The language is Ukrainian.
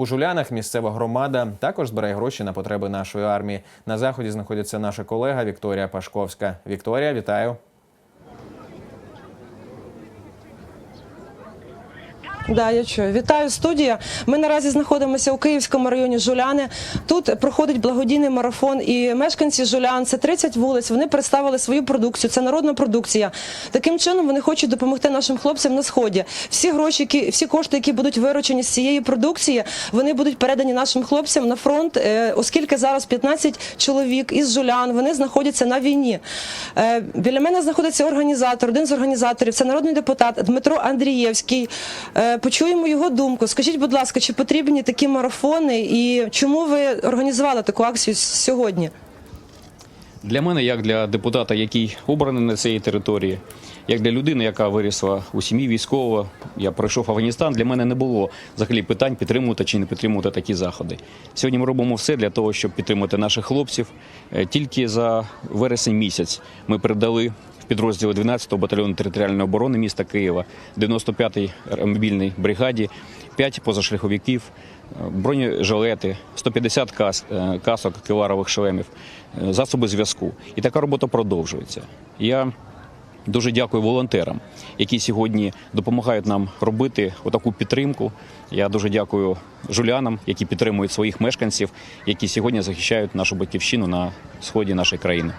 У Жулянах місцева громада також збирає гроші на потреби нашої армії. На заході знаходиться наша колега Вікторія Пашковська. Вікторія, вітаю. Да, я чую. Вітаю студія. Ми наразі знаходимося у Київському районі Жуляни. Тут проходить благодійний марафон, і мешканці Жулян це 30 вулиць. Вони представили свою продукцію. Це народна продукція. Таким чином вони хочуть допомогти нашим хлопцям на сході. Всі гроші, які всі кошти, які будуть виручені з цієї продукції, вони будуть передані нашим хлопцям на фронт, е, оскільки зараз 15 чоловік із Жулян вони знаходяться на війні. Е, Біля мене знаходиться організатор, один з організаторів. Це народний депутат Дмитро Андрієвський. Почуємо його думку. Скажіть, будь ласка, чи потрібні такі марафони і чому ви організували таку акцію сьогодні? Для мене, як для депутата, який обраний на цій території, як для людини, яка вирісла у сім'ї військового, я пройшов Афганістан. Для мене не було взагалі питань підтримувати чи не підтримувати такі заходи. Сьогодні ми робимо все для того, щоб підтримати наших хлопців. Е, Тільки за вересень місяць ми передали підрозділи 12-го батальйону територіальної оборони міста Києва, 95-й мобільній бригаді, 5 позашляховиків, е, бронежилети, 150 кас, е, касок кевларових шлемів, е, засоби зв'язку. І така робота продовжується. Я дуже дякую волонтерам, які сьогодні допомагають нам робити отаку підтримку. Я дуже дякую жулянам, які підтримують своїх мешканців, які сьогодні захищають нашу батьківщину на сході нашої країни.